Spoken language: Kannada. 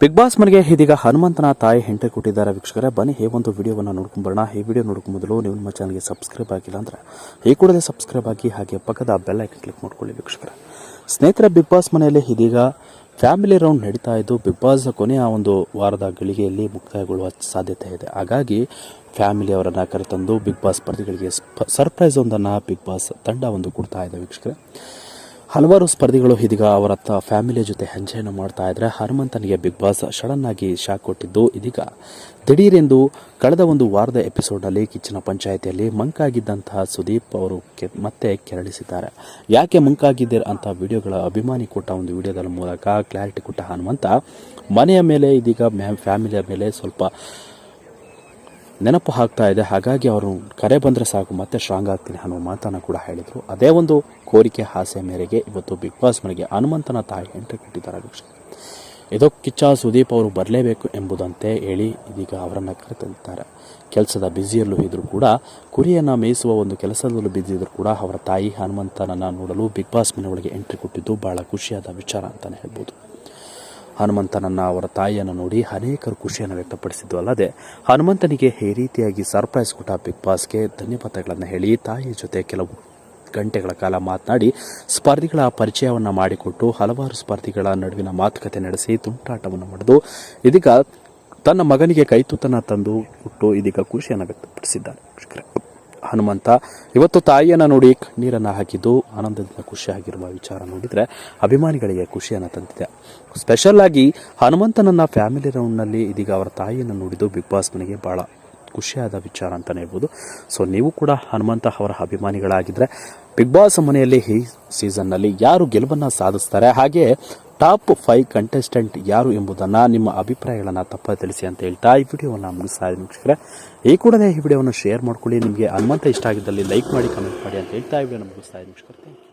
ಬಿಗ್ ಬಾಸ್ ಮನೆಗೆ ಇದೀಗ ಹನುಮಂತನ ತಾಯಿ ಹೆಂಟೆ ಕೊಟ್ಟಿದ್ದಾರೆ. ವೀಕ್ಷಕರೇ, ಬನ್ನಿ ಈ ಒಂದು ವಿಡಿಯೋವನ್ನು ನೋಡ್ಕೊಂಬರೋಣ. ಈ ವಿಡಿಯೋ ನೋಡ್ಕೊಂಡು ಮೊದಲು ನೀವು ನಮ್ಮ ಚಾನಲ್ಗೆ ಸಬ್ಸ್ಕ್ರೈಬ್ ಆಗಿಲ್ಲ ಅಂದ್ರೆ ಈ ಕೂಡಲೇ ಸಬ್ಸ್ಕ್ರೈಬ್ ಆಗಿ ಹಾಗೆ ಪಕ್ಕದ ಬೆಲ್ ಐಕನ್ ಕ್ಲಿಕ್ ಮಾಡ್ಕೊಳ್ಳಿ ವೀಕ್ಷಕರೇ. ಸ್ನೇಹಿತರೆ, ಬಿಗ್ ಬಾಸ್ ಮನೆಯಲ್ಲಿ ಇದೀಗ ಫ್ಯಾಮಿಲಿ ರೌಂಡ್ ನಡೀತಾ ಇದ್ದು, ಬಿಗ್ ಬಾಸ್ ಕೊನೆಯ ಒಂದು ವಾರದ ಗಳಿಗೆಯಲ್ಲಿ ಮುಕ್ತಾಯಗೊಳ್ಳುವ ಸಾಧ್ಯತೆ ಇದೆ. ಹಾಗಾಗಿ ಫ್ಯಾಮಿಲಿ ಅವರನ್ನು ಕರೆತಂದು ಬಿಗ್ ಬಾಸ್ ಸ್ಪರ್ಧಿಗಳಿಗೆ ಸರ್ಪ್ರೈಸ್ ಒಂದನ್ನು ಬಿಗ್ ಬಾಸ್ ತಂಡ ಒಂದು ಕೊಡ್ತಾ ಇದೆ ವೀಕ್ಷಕರೇ. ಹಲವಾರು ಸ್ಪರ್ಧಿಗಳು ಇದೀಗ ಅವರ ಫ್ಯಾಮಿಲಿಯ ಜೊತೆ ಹಂಚೆಯನ್ನು ಮಾಡ್ತಾ ಇದ್ರೆ ಹನುಮಂತನಿಗೆ ಬಿಗ್ ಬಾಸ್ ಸಡನ್ ಆಗಿ ಶಾಕ್ ಕೊಟ್ಟಿದ್ದು ಇದೀಗ. ದಿಢೀರೆಂದು ಕಳೆದ ಒಂದು ವಾರದ ಎಪಿಸೋಡ್ನಲ್ಲಿ ಕಿಚ್ಚಿನ ಪಂಚಾಯಿತಿಯಲ್ಲಿ ಮಂಕಾಗಿದ್ದಂತಹ ಸುದೀಪ್ ಅವರು ಮತ್ತೆ ಕೆರಳಿಸಿದ್ದಾರೆ. ಯಾಕೆ ಮಂಕಾಗಿದ್ದೀರ ಅಂತ ವಿಡಿಯೋಗಳ ಅಭಿಮಾನಿ ಕೊಟ್ಟ ಒಂದು ವಿಡಿಯೋದ ಮೂಲಕ ಕ್ಲಾರಿಟಿ ಕೊಟ್ಟ ಹನುಮಂತ, ಮನೆಯ ಮೇಲೆ ಇದೀಗ ಫ್ಯಾಮಿಲಿಯ ಮೇಲೆ ಸ್ವಲ್ಪ ನೆನಪು ಆಗ್ತಾ ಇದೆ. ಹಾಗಾಗಿ ಅವರು ಕರೆ ಬಂದರೆ ಸಾಕು, ಮತ್ತೆ ಸ್ಟ್ರಾಂಗ್ ಆಗ್ತೀನಿ ಅನ್ನೋ ಮಾತನ್ನು ಕೂಡ ಹೇಳಿದರು. ಅದೇ ಒಂದು ಕೋರಿಕೆ ಆಸೆ ಮೇರೆಗೆ ಇವತ್ತು ಬಿಗ್ ಬಾಸ್ ಮನೆಗೆ ಹನುಮಂತನ ತಾಯಿ ಎಂಟ್ರಿ ಕೊಟ್ಟಿದ್ದಾರೆ ಅಧ್ಯಕ್ಷ ಇದು ಕಿಚ್ಚ ಸುದೀಪ್ ಅವರು ಬರಲೇಬೇಕು ಎಂಬುದಂತೆ ಹೇಳಿ ಇದೀಗ ಅವರನ್ನು ಕರೆತಂದಿದ್ದಾರೆ. ಕೆಲಸದ ಬ್ಯುಸಿಯಲ್ಲೂ ಇದ್ದರೂ ಕೂಡ ಕುರಿಯನ್ನು ಮೇಯಿಸುವ ಒಂದು ಕೆಲಸದಲ್ಲೂ ಬಿದ್ದಿದ್ದರೂ ಕೂಡ ಅವರ ತಾಯಿ ಹನುಮಂತನನ್ನು ನೋಡಲು ಬಿಗ್ ಬಾಸ್ ಮನೆ ಒಳಗೆ ಎಂಟ್ರಿ ಕೊಟ್ಟಿದ್ದು ಬಹಳ ಖುಷಿಯಾದ ವಿಚಾರ ಅಂತಲೇ ಹೇಳ್ಬೋದು. ಹನುಮಂತನನ್ನ ಅವರ ತಾಯಿಯನ್ನು ನೋಡಿ ಅನೇಕರು ಖುಷಿಯನ್ನು ವ್ಯಕ್ತಪಡಿಸಿದ್ದು ಅಲ್ಲದೆ ಹನುಮಂತನಿಗೆ ಈ ರೀತಿಯಾಗಿ ಸರ್ಪ್ರೈಸ್ ಕೊಟ್ಟ ಬಿಗ್ ಬಾಸ್ಗೆ ಧನ್ಯವಾದಗಳನ್ನು ಹೇಳಿ ತಾಯಿಯ ಜೊತೆ ಕೆಲವು ಗಂಟೆಗಳ ಕಾಲ ಮಾತನಾಡಿ ಸ್ಪರ್ಧಿಗಳ ಪರಿಚಯವನ್ನು ಮಾಡಿಕೊಟ್ಟು ಹಲವಾರು ಸ್ಪರ್ಧಿಗಳ ನಡುವಿನ ಮಾತುಕತೆ ನಡೆಸಿ ತುಂಟಾಟವನ್ನು ಮಾಡಿದು ಇದೀಗ ತನ್ನ ಮಗನಿಗೆ ಕೈತುತ್ತನ್ನು ತಂದು ಕೊಟ್ಟು ಇದೀಗ ಖುಷಿಯನ್ನು ವ್ಯಕ್ತಪಡಿಸಿದ್ದಾರೆ. ಹನುಮಂತ. ಇವತ್ತು ತಾಯಿಯನ್ನು ನೋಡಿ ನೀರನ್ನು ಹಾಕಿದ್ದು ಆನಂದದಿಂದ ಖುಷಿಯಾಗಿರುವ ವಿಚಾರ ನೋಡಿದರೆ ಅಭಿಮಾನಿಗಳಿಗೆ ಖುಷಿಯನ್ನು ತಂದಿದೆ. ಸ್ಪೆಷಲ್ ಆಗಿ ಹನುಮಂತನನ್ನ ಫ್ಯಾಮಿಲಿ ರೌಂಡ್ನಲ್ಲಿ ಇದೀಗ ಅವರ ತಾಯಿಯನ್ನು ನೋಡಿದ್ದು ಬಿಗ್ ಬಾಸ್ ಮನೆಗೆ ಭಾಳ ಖುಷಿಯಾದ ವಿಚಾರ ಅಂತಲೇ ಹೇಳ್ಬೋದು. ಸೊ ನೀವು ಕೂಡ ಹನುಮಂತ ಅವರ ಅಭಿಮಾನಿಗಳಾಗಿದ್ದರೆ ಬಿಗ್ ಬಾಸ್ ಮನೆಯಲ್ಲಿ ಈ ಸೀಸನ್ನಲ್ಲಿ ಯಾರು ಗೆಲುವನ್ನು ಸಾಧಿಸ್ತಾರೆ? ಹಾಗೆ ಟಾಪ್ ಫೈವ್ ಕಂಟೆಸ್ಟೆಂಟ್ ಯಾರು ಎಂಬುದನ್ನು ನಿಮ್ಮ ಅಭಿಪ್ರಾಯಗಳನ್ನು ತಪ್ಪ ತಿಳಿಸಿ ಅಂತ ಹೇಳ್ತಾ ಈ ವಿಡಿಯೋವನ್ನು ಮುಗಿಸ್ತಾ ಇದ್ದೀನಿ ಈ ಕೂಡಲೇ ಈ ವಿಡಿಯೋವನ್ನು ಶೇರ್ ಮಾಡ್ಕೊಳ್ಳಿ. ನಿಮಗೆ ಹನುಮಂತ ಇಷ್ಟ ಆಗಿದ್ದಲ್ಲಿ ಲೈಕ್ ಮಾಡಿ, ಕಮೆಂಟ್ ಮಾಡಿ ಅಂತ ಹೇಳ್ತಾ ಈ ವಿಡಿಯೋನ ಮುಗಿಸ್ತಾ ಇದ್ದೀನಿ ವೀಕ್ಷಕರೇ.